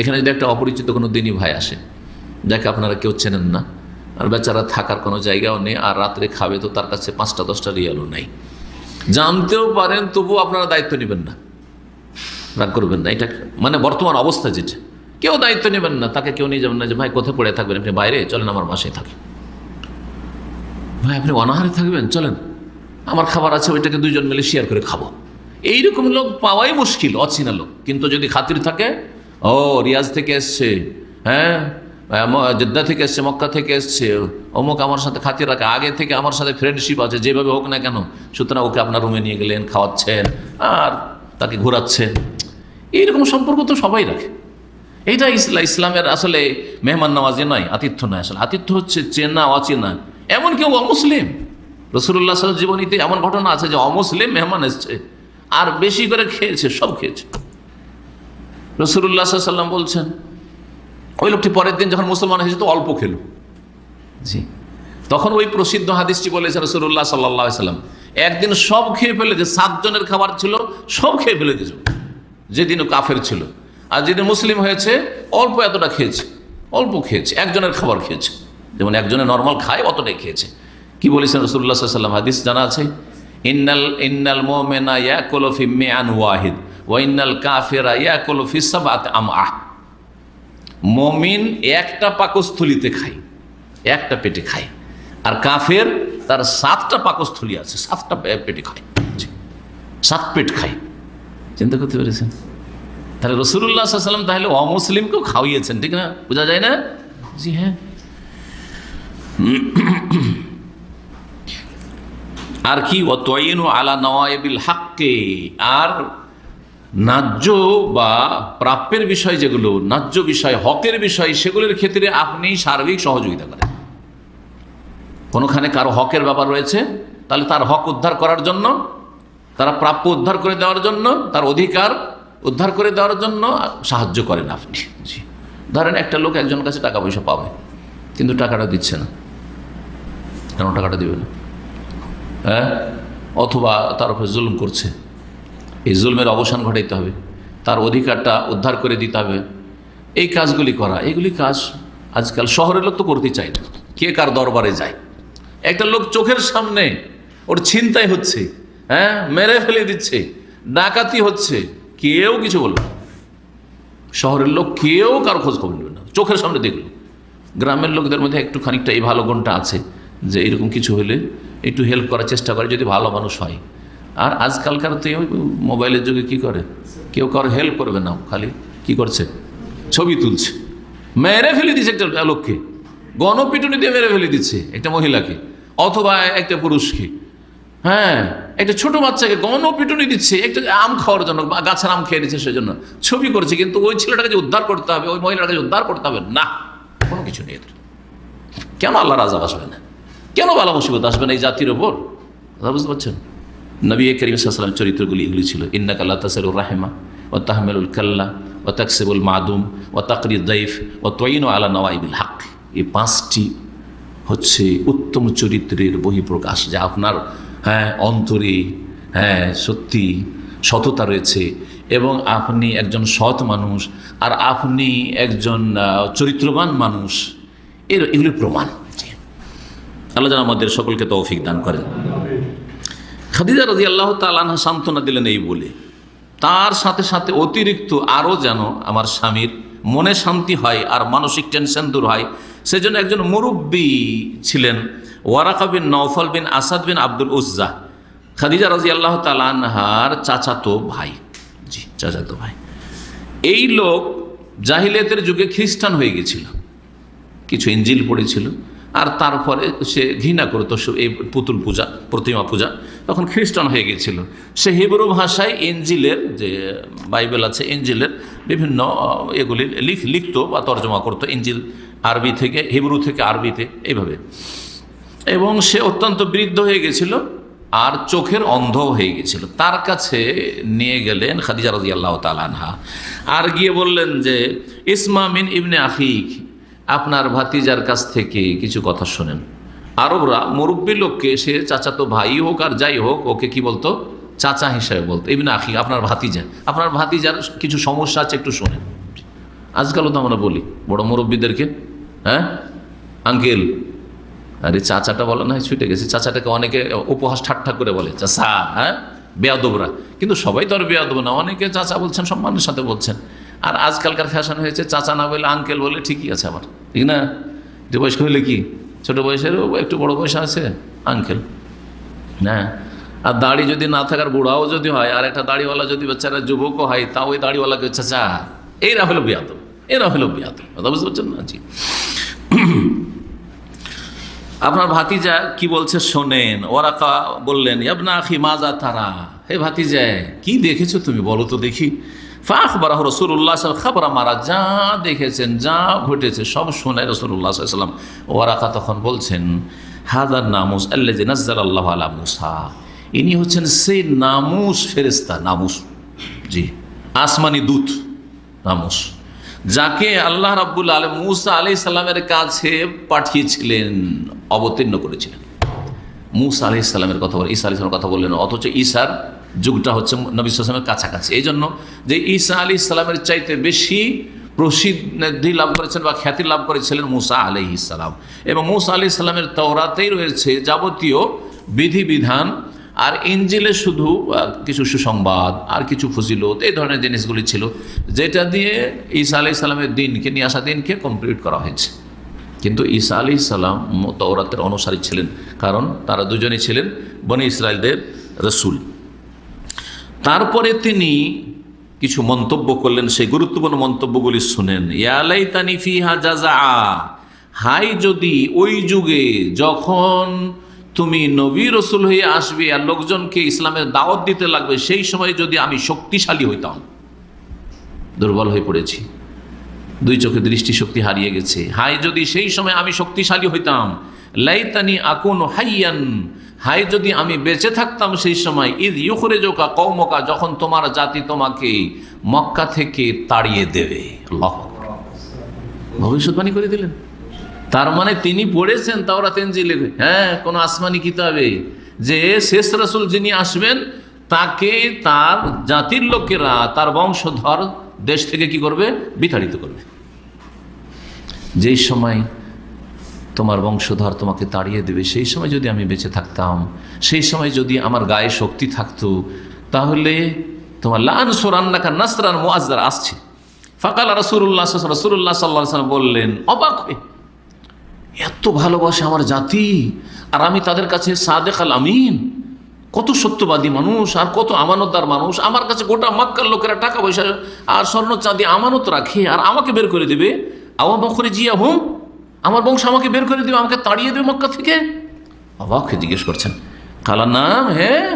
এখানে যদি একটা অপরিচিত কোনো দিনই ভাই আসে, যাকে আপনারা কেউ চেনেন না, আর বেচারা থাকার কোনো জায়গাও নেই, আর রাত্রে খাবে তো তার কাছে পাঁচটা, দশটা রিয়ালও নেই। জানতেও পারেন তবু আপনারা দায়িত্ব নেবেন না। রাগ করবেন না, এটা মানে বর্তমান অবস্থা যেটা। কেউ দায়িত্ব নেবেন না, তাকে কেউ নিয়ে যাবেন না যে, ভাই, কোথায় পড়ে থাকবেন? আপনি বাইরে? চলেন, আমার বাসায় থাকি ভাই, আপনি অনাহারে থাকবেন? চলেন, আমার খাবার আছে, ওইটাকে দুইজন মিলে শেয়ার করে খাব। এইরকম লোক পাওয়াই মুশকিল, অচেনা লোক। কিন্তু যদি খাতির থাকে ও, রিয়াজ থেকে এসছে। হ্যাঁ? জেদ্দা থেকে এসছে, মক্কা থেকে এসছে। অমুক আমার সাথে খাতির রাখে। আগে থেকে আমার সাথে ফ্রেন্ডশিপ আছে, যেভাবে হোক না কেন। সুতরাং ওকে আপনার রুমে নিয়ে গেলেন, খাওয়াচ্ছেন, আর তাকে ঘোরাচ্ছেন। এইরকম সম্পর্ক তো সবাই রাখে। এইটা ইসলা ইসলামের আসলে মেহমান নওয়াজি নয়, আতিথ্য নয় আসলে। আতিথ্য হচ্ছে চেনা, অচেনা। এমন কেউ অমুসলিম। রসুল্লাহ সাল জীবনীতে এমন ঘটনা আছে যে অমুসলিম মেহমান এসছে, আর বেশি করে খেয়েছে, সব খেয়েছে। রসুল্লাহ সাল্লাম বলছেন ওই লোকটি পরের দিন যখন মুসলমান হয়েছে তো অল্প খেলো। জি। তখন ওই প্রসিদ্ধ হাদিসটি বলেছে রসুল্লাহ সাল্লাহ সাল্লাম একদিন সব খেয়ে ফেলেছে সাতজনের খাবার ছিল সব খেয়ে ফেলে দিয়েছে। যেদিন কাফের ছিল। আর যেদিন মুসলিম হয়েছে অল্প এতটা খেয়েছে অল্প খেয়েছে একজনের খাবার খেয়েছে। যেমন একজনে নর্মাল খায় অতটাই খেয়েছে। কি বলেছেন রসুল্লাহ সাল্লাম হাদিস জানা আছে ইন্নাল ইন্নাল মোমেনা ইয়া কলফি মেয়ান ওয়াহিদ। ওয়াইনাল কাফেরা ইয়া কলফি সাবাত আম মমিন একটা পাকস্থলিতে খায়, একটা পেটে খায়। আর কাফের তার সাতটা পাকস্থলী আছে, সাতটা পেটে খায়। সাত পেট খায়। চিন্তা করতে পেরেছেন? তাহলে রসুল্লাহ সাল্লাম তাহলে অমুসলিমকেও খাওয়িয়েছেন, ঠিক না? বোঝা যায় না? জি হ্যাঁ। আর কি? ও অতয়ন আলা নওয়াবিল হাক্কে। আর ন্যায্য বা প্রাপ্যের বিষয় যেগুলো, ন্যায্য বিষয়, হকের বিষয়, সেগুলোর ক্ষেত্রে আপনি সার্বিক সহযোগিতা করেন। কোনোখানে কারও হকের ব্যাপার রয়েছে, তাহলে তার হক উদ্ধার করার জন্য, তারা প্রাপ্য উদ্ধার করে দেওয়ার জন্য, তার অধিকার উদ্ধার করে দেওয়ার জন্য সাহায্য করেন আপনি। জি। ধরেন একটা লোক একজন কাছে টাকা পয়সা পাবে, কিন্তু টাকাটা দিচ্ছে না। কেন টাকাটা দিবে না? হ্যাঁ? অথবা তার উপরে জুলুম করছে। এই জুলমের অবসান ঘটাইতে হবে। তার অধিকারটা উদ্ধার করে দিতে হবে। এই কাজগুলি করা, এগুলি কাজ আজকাল শহরের লোক তো করতে চায় না। কে কার দরবারে যায়? একটা লোক চোখের সামনে ওর ছিনতাই হচ্ছে হ্যাঁ মেরে ফেলে দিচ্ছে, ডাকাতি হচ্ছে, কেউ কিছু বলবে শহরের লোক কেউ কারও খোঁজ খবর নেবে না। চোখের সামনে দেখল। গ্রামের লোকদের মধ্যে একটু খানিকটা এই ভালো গুণটা আছে যে এরকম কিছু হলে একটু হেল্প করার চেষ্টা করে যদি ভালো মানুষ হয়। আর আজকালকার তো মোবাইলের যুগে কি করে? কেউ কারও হেল্প করবে না, খালি কি করছে? ছবি তুলছে। মেরে ফেলে দিচ্ছে একটা লোককে। গণপিটুনি দিয়ে মেরে ফেলে দিচ্ছে, একটা মহিলাকে। অথবা একটা পুরুষকে। হ্যাঁ একটা ছোট বাচ্চাকে গণপিটুনি দিচ্ছে, একটা আম খাওয়ার জন্য, বা গাছের আম খেয়ে দিচ্ছে সেজন্য। ছবি করছে, কিন্তু ওই ছেলেটাকে যে উদ্ধার করতে হবে, ওই মহিলাটাকে যে উদ্ধার করতে হবে, না, কোনো কিছু নেই কেন আল্লাহ রাজা আসবে না? কেন বালা মুসিবত আসবে না এই জাতির ওপর? বুঝতে পারছেন? নবী করিম সাল্লাম চরিত্রগুলি এগুলি ছিল। ইন্নাক আল্লাহ তাসরুর রাহেমা ও তাহমেলুল কাল্লা ও তাকসেবুল মাদুম ও তাকরি দইফ ও তৈন আলা নওয়াইবিল হাক এই পাঁচটি হচ্ছে উত্তম চরিত্রের বহিঃপ্রকাশ যা আপনার হ্যাঁ অন্তরে হ্যাঁ সত্যি, সততা রয়েছে এবং আপনি একজন সৎ মানুষ আর আপনি একজন চরিত্রবান মানুষ। এর এগুলি প্রমাণ। আল্লাহ যেন আমাদের সকলকে তৌফিক দান করেন। খাদিজা রাজি আল্লাহ তালানহা সান্ত্বনা দিলেন এই বলে। তার সাথে সাথে অতিরিক্ত আরও যেন আমার স্বামীর মনে শান্তি হয় আর মানসিক টেনশন দূর হয়, সেজন্য একজন মুরব্বী ছিলেন Waraqa bin Naufal bin Asad bin Abdul Uzza. Khadija রাজি আল্লাহ তালানহার চাচাতো ভাই। জি, চাচাতো ভাই। এই লোক জাহিলিয়াতের যুগে খ্রিস্টান হয়ে গেছিল। কিছু ইঞ্জিল পড়েছিল। আর তারপরে সে ঘৃণা করতো এই পুতুল পূজা, প্রতিমা পূজা। তখন খ্রিস্টান হয়ে গেছিল সে হিব্রু ভাষায় ইঞ্জিলের যে বাইবেল আছে, ইঞ্জিলের বিভিন্ন এগুলি লিখ, লিখতো বা তর্জমা করতো। ইঞ্জিল আরবি থেকে, হিব্রু থেকে আরবিতে, এইভাবে। এবং সে অত্যন্ত বৃদ্ধ হয়ে গেছিল আর চোখের অন্ধ হয়ে গেছিল তার কাছে নিয়ে গেলেন খাদিজা রাজি আল্লাহ তালানহা আর গিয়ে বললেন যে ইসমামিন ইবনে আফিক আপনার ভাতিজার কাছ থেকে কিছু কথা শোনেন। আরবরা মুরব্বী লোককে সে চাচাতো ভাই হোক আর যাই হোক, ওকে কি বলতো? চাচা হিসাবে বলতো। ইবনে আফিক আপনার ভাতিজা। আপনার ভাতিজার কিছু সমস্যা আছে একটু শোনেন। আজকালও তো আমরা বলি, বড় মুরব্বীদেরকে হ্যাঁ? আঙ্কেল, আরে চাচাটা বলে না, ছুটে গেছে। চাচাটাকে অনেকে উপহাস ঠাট্টা করে বলে, চাচা হ্যাঁ? বেয়াদবরা। কিন্তু সবাই তো আর বেয়াদব না, অনেকে চাচা বলছেন, সম্মানের সাথে বলছেন। আর আজকালকার ফ্যাশন হয়েছে, চাচা না বলে আঙ্কেল বলে ঠিকই আছে আবার, ঠিক না? যে বয়স্ক হইলে কি? ছোটো বয়সের একটু বড় বয়স আছে আঙ্কেল হ্যাঁ আর দাড়ি যদি না থাকার বুড়াও যদি হয়, আর একটা দাড়িওয়ালা যদি বেচারা যুবকও হয়, তা ওই দাড়িওয়ালাকে চাচা এরা হলো বিয়াদ এরা হলো বিয়াদ কথা বুঝতে পারছেন না? আপনার ভাতিজা কি বলছে শোনেন ওরাকা বললেন, ইয়াবনা আখি মাজা তারা? হে ভাতিজা, কি দেখেছ তুমি? বলো তো দেখি। ফাঁক বারাহ রসুল্লাহ খাবার মারা যা দেখেছেন, যা ঘটেছে, সব শোনায় রসুল্লাহ ওরাকা তখন বলছেন হাজার নামুস আল্লাহ নাজ্জাল আল্লাহ আলা মুসা। ইনি হচ্ছেন সেই নামুস ফেরেস্তা নামুস, জি, আসমানি দূত, নামুস, যাকে আল্লাহ রাব্বুল আলম মুসা আলি সাল্লামের কাছে পাঠিয়েছিলেন, অবতীর্ণ করেছিলেন। মুসা আলি ইসলামের কথা বলে, ঈসা আলি ইসলামের কথা বললেন, অথচ ঈসার যুগটা হচ্ছে নবী সালামের কাছাকাছি। এই জন্য যে ঈসা আলী ইসলামের চাইতে বেশি প্রসিদ্ধি লাভ করেছেন বা খ্যাতি লাভ করেছিলেন মুসা আলি ইসলাম এবং মুসা আলি ইসলামের তওরাতেই রয়েছে যাবতীয় বিধিবিধান আর ইঞ্জিলে শুধু কিছু সুসংবাদ আর কিছু ফজিলত, এই ধরনের জিনিসগুলি ছিল, যেটা দিয়ে ঈসা আলি ইসলামের দিনকে নিয়ে আসা দিনকে কমপ্লিট করা হয়েছে। কিন্তু ঈসা আলি সালাম তওরাতের অনুসারী ছিলেন, কারণ তারা দুজনেই ছিলেন বনি ইসরায়েলদের রসুল। তারপরে তিনি কিছু মন্তব্য করলেন, সেই গুরুত্বপূর্ণ মন্তব্যগুলি শুনেন। ইয়ালাই তানি ফিহা জাজা হাই যদি ওই যুগে যখন তুমি নবী রসুল হয়ে আসবে আর লোকজনকে ইসলামের দাওয়াত দিতে লাগবে, সেই সময় যদি আমি শক্তিশালী হইতাম, দুর্বল হয়ে পড়েছি, দুই চোখে দৃষ্টিশক্তি হারিয়ে গেছে। হাই যদি সেই সময় আমি শক্তিশালী হইতাম, লাইতানি আকুন হাইয়ান হাই যদি আমি বেঁচে থাকতাম সেই সময় ঈদ ইউখরে জোকা কৌমকা যখন তোমার জাতি তোমাকে মক্কা থেকে তাড়িয়ে দেবে। ভবিষ্যৎবাণী করে দিলেন। তার মানে তিনি পড়েছেন তাওরা তেনজিলে হ্যাঁ কোন আসমানি কিতাবে যে শেষ রাসুল যিনি আসবেন, তাকে তার জাতির লোকেরা, তার বংশধর দেশ থেকে কি করবে? বিতাড়িত করবে। যেই সময় তোমার বংশধর তোমাকে তাড়িয়ে দেবে। সেই সময় যদি আমি বেঁচে থাকতাম, সেই সময় যদি আমার গায়ে শক্তি থাকতো, তাহলে তোমার লান সোরান্নাকা নাসরান মোয়াজদার আসছে। ফাকাল রসুল্লাহ রসুল্লাহ সাল্লাহ বললেন, অবাক হয়ে। এত ভালোবাসে আমার জাতি, আর আমি তাদের কাছে সাদেক আল আমিন। কত সত্যবাদী মানুষ, আর কত আমানতদার মানুষ। আমার কাছে গোটা মাক্কার লোকেরা টাকা পয়সা আর স্বর্ণ চাঁদি আমানত রাখে, আর আমাকে বের করে দেবে। আওয়া বখরে জিয়া হুম আমার বংশ আমাকে বের করে দেবে, আমাকে তাড়িয়ে দেবে মক্কা থেকে? অবাক হয়ে জিজ্ঞেস করছেন, কালা নাম হ্যাঁ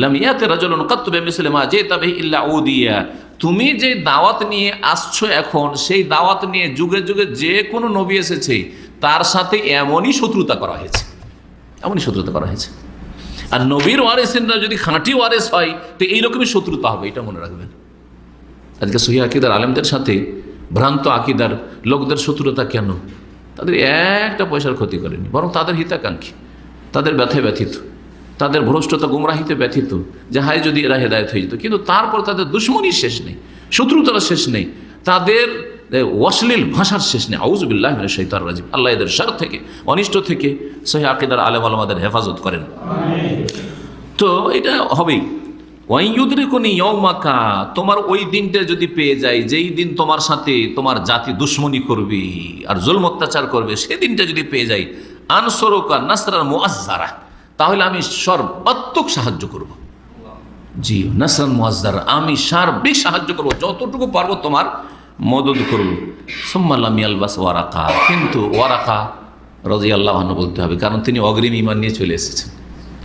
লামিয়াতে রাজলন কাত্তুবে মিসলিমা যে তবে ইল্লা উদিয়া। তুমি যে দাওয়াত নিয়ে আসছো এখন, সেই দাওয়াত নিয়ে যুগে যুগে যে কোনো নবী এসেছে, তার সাথে এমনই শত্রুতা করা হয়েছে। এমনই শত্রুতা করা হয়েছে। আর নবীর ওয়ারেসেনরা যদি খাঁটি ওয়ারেস হয়, তো এইরকমই শত্রুতা হবে, এটা মনে রাখবেন। আজকে সহি আকিদার আলেমদের সাথে ভ্রান্ত আকিদার লোকদের শত্রুতা কেন? তাদের একটা পয়সার ক্ষতি করেনি বরং তাদের হিতাকাঙ্ক্ষী তাদের ব্যথে ব্যথিত তাদের ভ্রষ্টতা গুমরাহিতে ব্যথিত যে হায় যদি এরা হেদায়ত হয়ে যেত। কিন্তু তারপর তাদের দুশ্মনী শেষ নেই শত্রুতার শেষ নেই তাদের অশ্লীল ভাষার শেষ নেই। আউজবিল্লাহ শৈতার রাজিব আল্লাহ এদের সার থেকে অনিষ্ট থেকে সহি আকিদার আলেম আলমাদের হেফাজত করেন। তো এটা হবেই। তোমার ওই দিনটা যদি পেয়ে যায় যেই দিন তোমার সাথে তোমার জাতি দুশ্মনী করবে আর জুলম অত্যাচার করবে, সেই দিনটা যদি পেয়ে যাই, আনসরোকা নাসরার মুআজ্জারা, তাহলে আমি সর্বাত্মক সাহায্য করব। জি নাসরান মুআজ্জারা, আমি সার্বিক সাহায্য করব, যতটুকু পারব তোমার মদত করব। সুম্মাল্লাম ইয়ালবাস ওয়ারাকা, কিন্তু ওয়ারাকা রাজি আল্লাহ বলতে হবে, কারণ তিনি অগ্রিম ইমান নিয়ে চলে এসেছেন।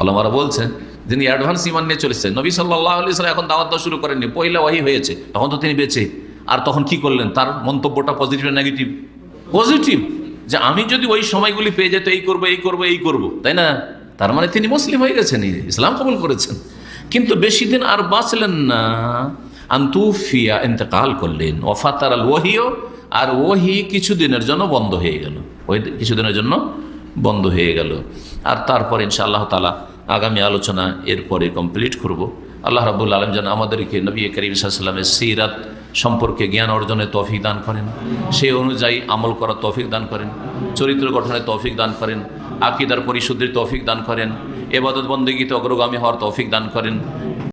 আলমারা বলছেন যিনি অ্যাডভান্স ইমান নিয়ে চলেছেন, নবী সাল্লাহ আলি সাল্লাম এখন দাওয়াত দেওয়া শুরু করেননি। পয়লা ওয়াহি হয়েছে, তখন তো তিনি বেঁচে। আর তখন কি করলেন? তার মন্তব্যটা পজিটিভ নেগেটিভ পজিটিভ যে আমি যদি ওই সময়গুলি পেয়ে যেত, এই করব এই করব এই করব, তাই না? তার মানে তিনি মুসলিম হয়ে গেছেন, ইসলাম কবুল করেছেন। কিন্তু বেশি দিন আর বাঁচলেন না। আন্তুফিয়া ইন্তেকাল করলেন। ওফাতার আল ওহিও আর ওহি কিছুদিনের জন্য বন্ধ হয়ে গেল। ওই কিছুদিনের জন্য বন্ধ হয়ে গেল। আর তারপর ইনশা আল্লাহ তালা আগামী আলোচনা এরপরে কমপ্লিট করব। আল্লাহ রাবুল আলম যেন আমাদেরকে নবী করিম সাল্লামের সিরাত সম্পর্কে জ্ঞান অর্জনে তৌফিক দান করেন। সেই অনুযায়ী আমল করা তৌফিক দান করেন। চরিত্র গঠনে তৌফিক দান করেন। আকিদার পরিশুদ্ধির তৌফিক দান করেন। এবাদত বন্দীগীতে অগ্রগামী হওয়ার তৌফিক দান করেন।